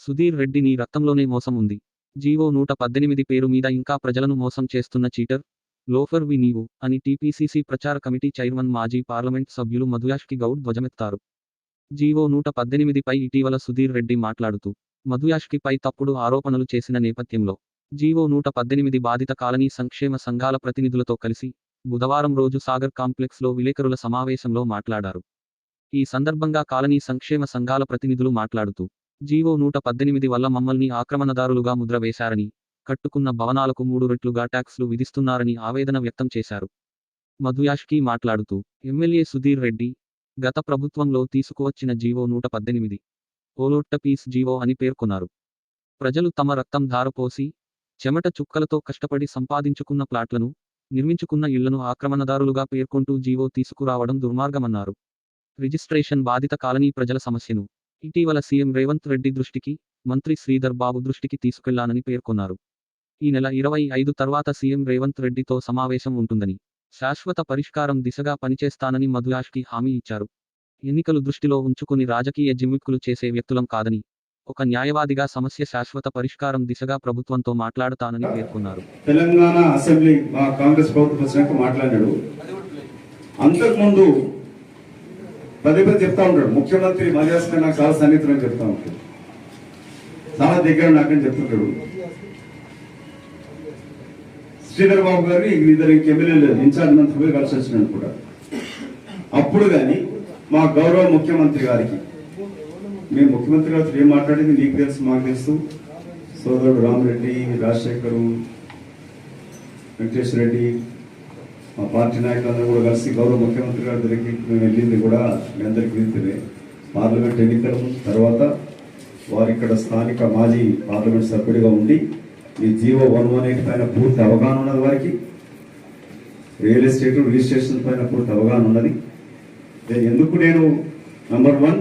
సుధీర్ రెడ్డి నీ రక్తంలోనే మోసం ఉంది. జీవో నూట పద్దెనిమిది పేరు మీద ఇంకా ప్రజలను మోసం చేస్తున్న చీటర్ లోఫర్ వి నీవు అని టీపీసీసీ ప్రచార కమిటీ చైర్మన్ మాజీ పార్లమెంట్ సభ్యులు మధుయాష్కి గౌడ్ ధ్వజమెత్తారు. జీవో నూట పద్దెనిమిదిపై ఇటీవల సుధీర్ రెడ్డి మాట్లాడుతూ మధుయాష్కి పై తప్పుడు ఆరోపణలు చేసిన నేపథ్యంలో జీవో నూట పద్దెనిమిది బాధిత కాలనీ సంక్షేమ సంఘాల ప్రతినిధులతో కలిసి బుధవారం రోజు సాగర్ కాంప్లెక్స్లో విలేకరుల సమావేశంలో మాట్లాడారు. ఈ సందర్భంగా కాలనీ సంక్షేమ సంఘాల ప్రతినిధులు మాట్లాడుతూ జీవో నూట పద్దెనిమిది వల్ల మమ్మల్ని ఆక్రమణదారులుగా ముద్ర వేశారని కట్టుకున్న భవనాలకు మూడు రెట్లుగా ట్యాక్స్లు విధిస్తున్నారని ఆవేదన వ్యక్తం చేశారు. మధుయాష్కి మాట్లాడుతూ ఎమ్మెల్యే సుధీర్ రెడ్డి గత ప్రభుత్వంలో తీసుకువచ్చిన జీవో నూట పద్దెనిమిది ఓలోట్ట పీస్ జీవో అని పేర్కొన్నారు. ప్రజలు తమ రక్తం ధారపోసి చెమట చుక్కలతో కష్టపడి సంపాదించుకున్న ప్లాట్లను నిర్మించుకున్న ఇళ్ళను ఆక్రమణదారులుగా పేర్కొంటూ జీవో తీసుకురావడం దుర్మార్గమన్నారు. రిజిస్ట్రేషన్ బాధిత కాలనీ ప్రజల సమస్యను ఇటీవల సీఎం రేవంత్ రెడ్డి దృష్టికి మంత్రి శ్రీధర్ బాబు దృష్టికి తీసుకెళ్ళానని పేర్కొన్నారు. ఈ నెల ఇరవై ఐదు తర్వాత సీఎం రేవంత్ రెడ్డితో సమావేశం ఉంటుందని శాశ్వత పరిష్కారం దిశగా పనిచేస్తానని మధుయాష్కి హామీ ఇచ్చారు. ఎన్నికలు దృష్టిలో ఉంచుకుని రాజకీయ జిమ్మిక్కులు చేసే వ్యక్తులం కాదని ఒక న్యాయవాదిగా సమస్య శాశ్వత పరిష్కారం దిశగా ప్రభుత్వంతో మాట్లాడతానని పేర్కొన్నారు. తెలంగాణ అసెంబ్లీ మా కాంగ్రెస్ ప్రభుత్వం వచ్చినాక అంతకుముందు పదే పదే చెప్తా ఉంటాడు. ముఖ్యమంత్రి మజాస్ నాకు చాలా సన్నిహితులు అని చెప్తా ఉంటాడు. చాలా దగ్గర నాకని చెప్తుంటాడు. శ్రీధర్ బాబు గారిని ఇద్దరు ఎమ్మెల్యేలు ఇన్ఛార్జ్ మంత్రి పోయి కలిసి వచ్చినాడు కూడా. అప్పుడు కానీ మా గౌరవ ముఖ్యమంత్రి గారికి మేము ముఖ్యమంత్రి గారితో ఏం మాట్లాడింది? నీకు తెలుసు మాకు తెలుసు. సోదరుడు రామరెడ్డి రాజశేఖరు వెంకటేశ్వర రెడ్డి మా పార్టీ నాయకులందరూ కూడా కలిసి గౌరవ ముఖ్యమంత్రి గారి దగ్గరికి మేము వెళ్ళింది కూడా మీ అందరికీ వింటనే పార్లమెంట్ ఎన్నికల తర్వాత వారు ఇక్కడ స్థానిక మాజీ పార్లమెంట్ సభ్యుడిగా ఉండి ఈ జీవో వన్ వన్ ఎయిట్ పైన పూర్తి అవగాహన ఉన్నది వారికి. రియల్ ఎస్టేట్ రిజిస్ట్రేషన్ పైన పూర్తి అవగాహన ఉన్నది. ఎందుకు నేను నంబర్ వన్?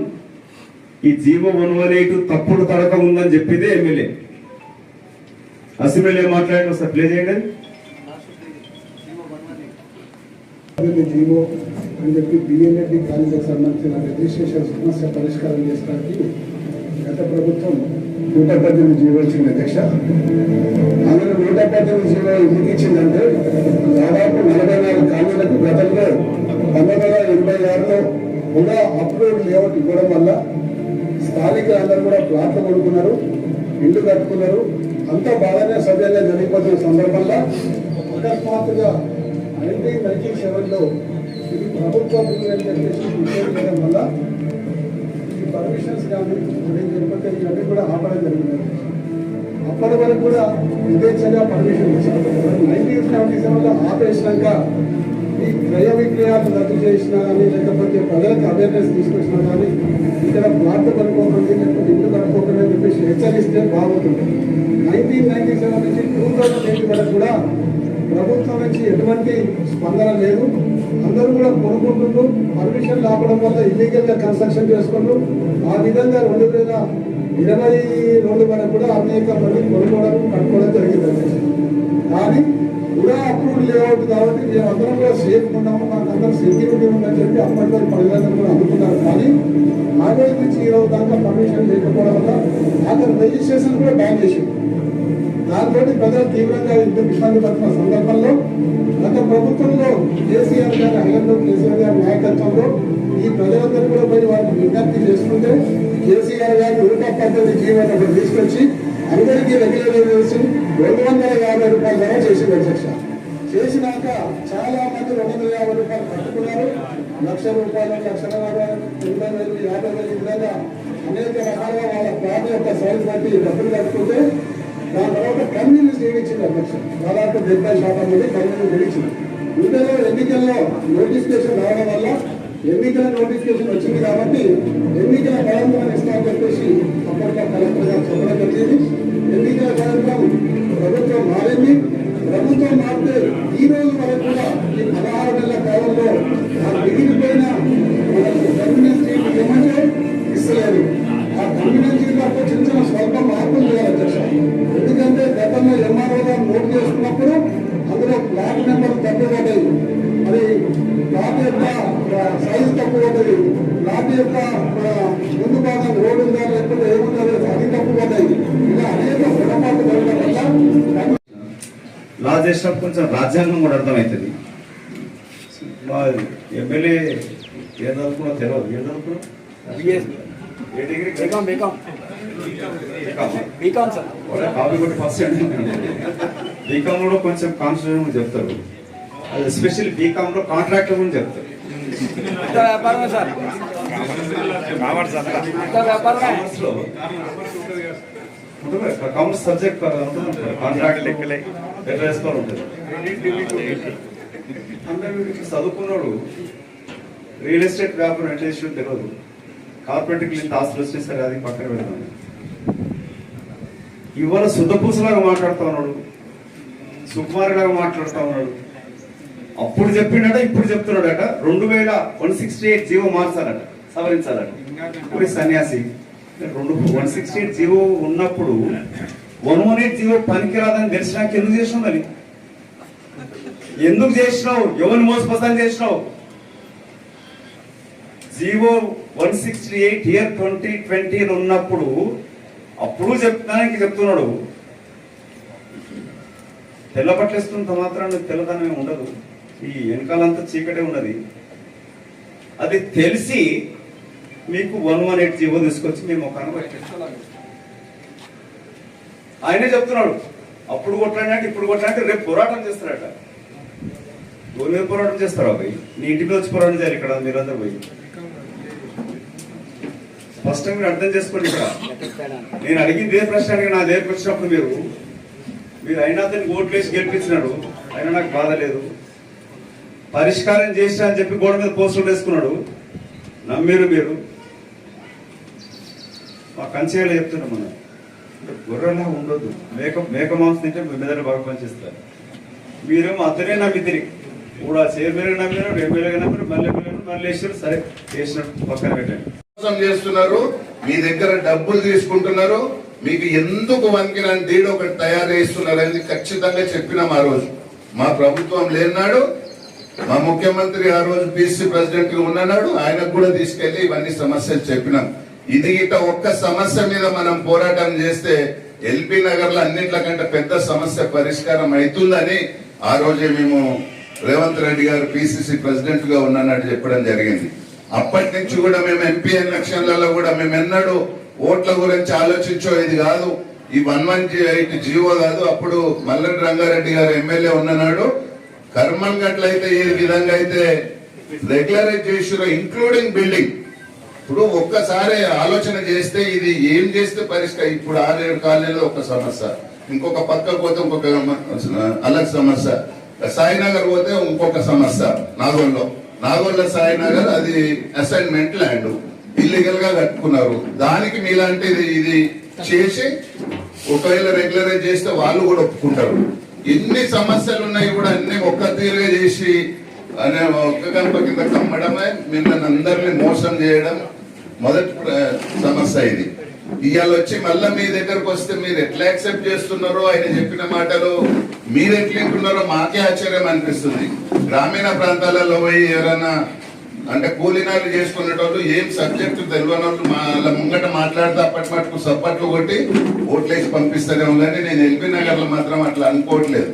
ఈ జీవో వన్ వన్ ఎయిట్ తప్పుడు తడక ఉందని చెప్పేదే ఎమ్మెల్యే. అసెంబ్లీలో మాట్లాడిన సార్ ప్లే చేయండి. జీవో అని చెప్పి బిఎన్ఎడ్డి కాలేజీకి సంబంధించిన రిజిస్ట్రేషన్ సమస్య పరిష్కారం చేయడానికి గత ప్రభుత్వం నూట పద్దెనిమిది జీవో ఇచ్చింది అధ్యక్ష. అందులో నూట పద్దెనిమిది జీవో ఎందుకు ఇచ్చిందంటే దాదాపు నలభై నాలుగు కాలనీలకు గతంలో పంతొమ్మిది వందల ఎనభై ఆరులో కూడా అప్లోడ్ లేఅవుట్ ఇవ్వడం వల్ల స్థానికులు అందరూ కూడా ప్లాట్లు కొనుక్కున్నారు ఇల్లు కట్టుకున్నారు. అంతా బాగానే సభ్యంగా జరిగిపోతున్న సందర్భంగా అకస్మాత్తుగా నైన్టీన్ నైన్టీ సెవెన్లో ఇది ప్రభుత్వం అని చెప్పేసి వల్ల ఈ పర్మిషన్స్ కానీ నేను చెప్పితే ఇవన్నీ కూడా ఆపడం జరిగింది. అప్పటి వరకు కూడా విదేశంగా పర్మిషన్ ఇచ్చారు. నైన్టీన్ సెవెంటీ సెవెన్లో ఆపేసినాక ఈ క్రయ విక్రయాలు రద్దు చేసినా కానీ లేకపోతే ప్రజలకు అవేర్నెస్ తీసుకొచ్చినా కానీ ఇక్కడ ప్లాట్ కనుక్కోకండి లేకపోతే ఇల్లు కనుక్కోకండి అని చెప్పేసి హెచ్చరిస్తే బాగుంటుంది. నైన్టీన్ నైన్టీ సెవెన్ నుంచి టూ థౌసండ్ ఎయిట్ వరకు కూడా ప్రభుత్వం నుంచి ఎటువంటి స్పందన లేదు. అందరూ కూడా కొనుక్కుంటుండ్రు. పర్మిషన్ లేకపోవడం వల్ల ఇల్లీగల్గా కన్స్ట్రక్షన్ చేసుకుంటూ ఆ విధంగా రెండు వేల ఇరవై రెండు వరకు కూడా అనేక మంది కొనుక్కోవడం కట్టుకోవడం జరిగింది. కానీ కూడా అప్రూవ్ లేఅవుట్ కాబట్టి మేము అందరం కూడా సేఫ్ ఉన్నాము. మాకు అందరం సెక్యూరిటీ ఉందని చెప్పి అప్పట్లో ప్రజలందరూ కూడా అందుకున్నారు కానీ ఆ రోజు నుంచి ఈ రోజు దాకా పర్మిషన్ లేకపోవడం వల్ల అక్కడ రిజిస్ట్రేషన్ కూడా బ్యాన్ చేసింది దాంతో ప్రజలు తీవ్రంగా ఇబ్బంది పడుతున్న సందర్భంలో గత ప్రభుత్వంలో కేసీఆర్ గారి హయాంలో కేసీఆర్ గారి నాయకత్వంలో ఈ ప్రజలందరూ కూడా పోయి వారిని విజ్ఞప్తి చేసుకుంటే కేసీఆర్ గారి నూట పద్ధతి జీవన తీసుకొచ్చి అందరికీ రెగ్యులరైజేషన్ రెండు వందల యాభై రూపాయల ధర చేసింది అధ్యక్ష చేసినాక చాలా మంది రెండు వందల యాభై రూపాయలు కట్టుకున్నారు లక్ష రూపాయలు లక్షల తొంభై వేలు యాభై వేలు విధంగా అనేక రకాలుగా వాళ్ళ ప్లాట్ యొక్క సైజ్ బట్టి డబ్బులు కట్టుకుంటే దాని తర్వాత కన్వీనెన్స్ చేయించింది అధ్యక్ష. దాదాపు డెబ్బై శాతం మంది కన్వీనెన్స్ చేయించింది ఇంతలో ఎన్నికల్లో నోటిఫికేషన్ రావడం వల్ల ఎన్నికల నోటిఫికేషన్ వచ్చింది కాబట్టి ఎన్నికల బలంగా ఇస్తామని చెప్పేసి అప్పట్లో కలెక్టర్ గారు చెప్పడం జరిగింది. ఎన్నికల కార్యక్రమం ప్రభుత్వం మారింది. ప్రభుత్వం మారితే ఈ రోజు వరకు కూడా ఈ పదహారు నెలల కాలంలో ఆ మిగిలిపోయిన మనకు కన్వీనెన్స్ ఏమంటే ఇస్తలేదు. ఆ కన్వీనెన్స్లో చిన్న చిన్న స్వల్ప మార్పులు చేయాలి అధ్యక్ష ఎందుకంటే గతంలో ఎంఆర్ఓ గారు నోట్ చేసుకున్నప్పుడు అందులో ప్లాట్ నెంబర్ తక్కువ పడ్డాయి మరి ప్లాట్ యొక్క సైజ్ తక్కువ పడ్డది ప్లాట్ యొక్క ఆ, ముందు భాగం రోడ్ ఉందా లేకపోతే ఏముందా లేదు అది తక్కువ పడ్డాయి చేసినప్పుడు కొంచెం రాజ్యాంగం కూడా అర్థమవుతుంది. మా ఎమ్మెల్యే ఏం చదువుకున్నా తెలియదు ఏం చదువుకున్నా ఏ degree? BCom BCom బీకామా? BCom sir. వాళ్ళ కాపీ కొట్టి ఫస్ట్ బీకామ్లో కొంచెం కాన్స్టిట్యూషన్ చెప్తారు. అది ఎస్పెషల్లీ బీకామ్లో కాంట్రాక్ట్ గురించి చెప్తారు. వ్యాపారమే సార్. కామర్స్ సబ్జెక్ట్ కాంట్రాక్ట్ ఎట్లా ఉంటుంది. ఇట్లా చదువుకున్నాడు. రియల్ ఎస్టేట్ వ్యాపారం ఎట్లా చేసి తెలియదు కార్పొరేట్కి ఇంత ఆస్తులు వచ్చినాయి సరే అది పక్కన పెడతాను ఇవాళ శుద్ధపూసలాగా మాట్లాడుతా ఉన్నాడు. సుకుమారులాగా మాట్లాడుతా ఉన్నాడు. అప్పుడు చెప్పిండట ఇప్పుడు చెప్తున్నాడట. రెండు వేల వన్ సిక్స్టీ ఎయిట్ జీవో మార్చాలట సవరించాలట. సన్యాసి రెండు వన్ సిక్స్టీ ఎయిట్ జీవో ఉన్నప్పుడు వన్ వన్ ఎయిట్ పనికిరాదని తెలిసినాక ఎందుకు చేసినావు మరి ఎందుకు చేసినావు? ఎవరిని మోసపోతాను చేసినావు? GO one sixty eight year twenty twenty ఉన్నప్పుడు అప్పుడు చెప్తానికి చెప్తున్నాడు. తెల్ల పట్లేస్తున్నంత మాత్రాన తెల్లదనమే ఉండదు. ఈ వెనకాలంతా చీకటే ఉన్నది. అది తెలిసి మీకు వన్ వన్ ఎయిట్ జీవో తీసుకొచ్చి మేము ఒక ఆయనే చెప్తున్నాడు అప్పుడు కొట్లాడినాక ఇప్పుడు కొట్లాడితే రేపు పోరాటం చేస్తారట. ఎవరి మీద పోరాటం చేస్తారా పోయి నీ ఇంటికి వచ్చి పోరాటం చేయాలి ఇక్కడ మీరందరూ పోయి. స్పష్టంగా మీరు అర్థం చేసుకోండి ఇక్కడ. నేను అడిగింది ఏ ప్రశ్న అడిగి నా దగ్గరకు వచ్చినప్పుడు మీరు? మీరు అయినా అతనికి ఓట్లు వేసి గెలిపించినాడు అయినా నాకు బాధ లేదు. పరిష్కారం చేసినా అని చెప్పి గోడ మీద పోస్టులు వేసుకున్నాడు. నమ్మిరు మీరు? మా కంచేలో చెప్తున్నాం మనం గొర్రెలా ఉండొద్దు. మేక మేక మాంసం తింటే మీ మెదడు బాగా పనిచేస్తారు మీరేమో అతనే నమ్మితిరి. కూడా చైర్మన్ నమ్మినారు ఎమ్మెల్యే నమ్మినాడు మళ్ళీ మళ్ళీ వేసారు సరే చేసినట్టు పక్కన పెట్టండి. మోసం చేస్తున్నారు మీ దగ్గర డబ్బులు తీసుకుంటున్నారు మీకు ఎందుకు వంకిన డీడ్ ఒకటి తయారు చేస్తున్నారని ఖచ్చితంగా చెప్పినాం ఆ రోజు. మా ప్రభుత్వం లేనాడు మా ముఖ్యమంత్రి ఆ రోజు బీసీ ప్రెసిడెంట్గా ఉన్నాడు ఆయనకు కూడా తీసుకెళ్ళి ఇవన్నీ సమస్యలు చెప్పినాం. ఇది ఇట ఒక్క సమస్య మీద మనం పోరాటం చేస్తే ఎల్బీ నగర్లో అన్నింటికంటే పెద్ద సమస్య పరిష్కారం అవుతుందని ఆ రోజే మేము రేవంత్ రెడ్డి గారు పిసిసి ప్రెసిడెంట్గా ఉన్నట్టు చెప్పడం జరిగింది. అప్పటి నుంచి కూడా మేము ఎంపీ ఎలక్షన్లలో కూడా మేము ఎన్నడూ ఓట్ల గురించి ఆలోచించో ఇది కాదు. ఈ వన్ వన్ ఎయిట్ జీవో కాదు. అప్పుడు మల్లెడ్డి రంగారెడ్డి గారు ఎమ్మెల్యే ఉన్ననాడు. కర్మన్ గట్లయితే ఏ విధంగా అయితే రెగ్యులరైజ్ చేసిరో ఇంక్లూడింగ్ బిల్డింగ్ ఇప్పుడు ఒక్కసారి ఆలోచన చేస్తే ఇది ఏం చేస్తే పరిష్కారం ఇప్పుడు ఆరేడు కాలనీలో ఒక సమస్య. ఇంకొక పక్క పోతే ఇంకొక అలగ సమస్య. సాయినగర్ పోతే ఇంకొక సమస్య. నాగోల్లో. నాగోల్ల సాయినగర్ అది అసైన్మెంట్ ల్యాండ్ ఇల్లీగల్గా కట్టుకున్నారు. దానికి మీలాంటిది ఇది చేసి ఒకవేళ రెగ్యులరైజ్ చేస్తే వాళ్ళు కూడా ఒప్పుకుంటారు. ఎన్ని సమస్యలు ఉన్నాయి కూడా అన్ని ఒక్క తీరుగా చేసి అనే ఒక్క గంప కింద కమ్మడమే. మిమ్మల్ని అందరినీ మోసం చేయడం మొదటి సమస్య ఇది. ఇవాళ వచ్చి మళ్ళీ మీ దగ్గరకు వస్తే మీరు ఎట్లా యాక్సెప్ట్ చేస్తున్నారో ఆయన చెప్పిన మాటలు మీరు ఎట్లా మాకే ఆశ్చర్యం అనిపిస్తుంది. గ్రామీణ ప్రాంతాలలో పోయి ఎవరైనా అంటే కూలినాలు చేసుకునేటోళ్ళు ఏం సబ్జెక్టు తెలియని వాళ్ళు మా వాళ్ళ ముంగట మాట్లాడితే అప్పటి మటుకు సప్పట్లు కొట్టి ఓట్లేసి పంపిస్తారేమో కానీ నేను ఎల్బీనగర్లో మాత్రం అట్లా అనుకోవట్లేదు.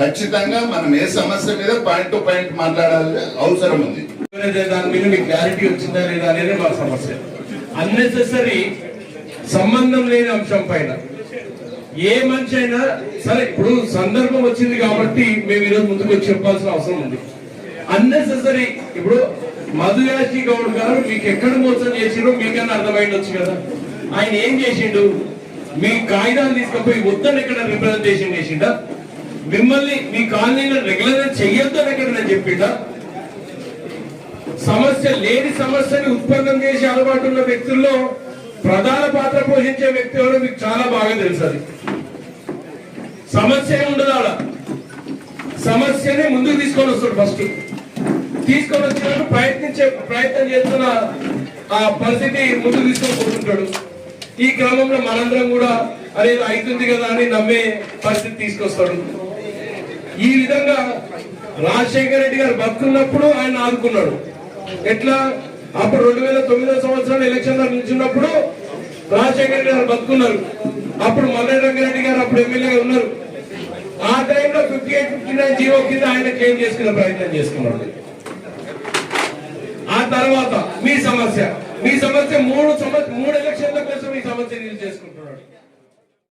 ఖచ్చితంగా మనం ఏ సమస్య మీద పాయింట్ టు పాయింట్ మాట్లాడాలి అవసరం ఉంది. దాని మీద మీకు క్లారిటీ వచ్చిందా లేదా అనేది మా సమస్య. అన్నెసెసరీ సంబంధం లేని అంశం పైన. ఏ మనిషి అయినా సరే ఇప్పుడు సందర్భం వచ్చింది కాబట్టి మేము ఈరోజు ముందుకు వచ్చి చెప్పాల్సిన అవసరం ఉంది. అన్నెసెసరీ ఇప్పుడు మధుయాషి గౌడ్ గారు మీకు ఎక్కడ మోసం చేసిండో మీకన్నా అర్థమైండొచ్చు కదా. ఆయన ఏం చేసిండు? మీ కాగితాలు తీసుకుపోయి వద్దని ఎక్కడ రిప్రజెంటేషన్ చేసిండా? మిమ్మల్ని మీ కాలనీలో రెగ్యులర్ చెయ్యొద్దని ఎక్కడ చెప్పిండా? సమస్య లేని సమస్యని ఉత్పన్నం చేసే అలవాటు ఉన్న వ్యక్తుల్లో ప్రధాన పాత్ర పోషించే వ్యక్తి ఎవరో మీకు చాలా బాగా తెలుసు అది. సమస్య ఉండదు ఆడ. సమస్యని ముందుకు తీసుకొని వస్తాడు ఫస్ట్. తీసుకొని వచ్చినప్పుడు ప్రయత్నించే ప్రయత్నం చేస్తున్న ఆ పరిస్థితి ముందుకు తీసుకొని పోతుంటాడు. ఈ క్రమంలో మనందరం కూడా అరే అవుతుంది కదా అని నమ్మే పరిస్థితి తీసుకొస్తాడు. ఈ విధంగా రాజశేఖర రెడ్డి గారు బతుకున్నప్పుడు ఆయన ఆదుకున్నాడు. ఎట్లా? అప్పుడు రెండు వేల తొమ్మిదో సంవత్సరం ఎలక్షన్లో నిల్చున్నప్పుడు రాజశేఖర రెడ్డి గారు బతుకున్నారు. అప్పుడు మల్లె రంగారెడ్డి గారు అప్పుడు ఎమ్మెల్యేగా ఉన్నారు. ఆ టైంలో fifty eight fifty nine GO కింద ఆయన క్లెయిమ్ చేసుకునే ప్రయత్నం చేసుకున్నాడు. ఆ తర్వాత మీ సమస్య. మీ సమస్య మూడు సమస్య మూడు ఎలక్షన్ల కోసం మీ సమస్య రిలీజ్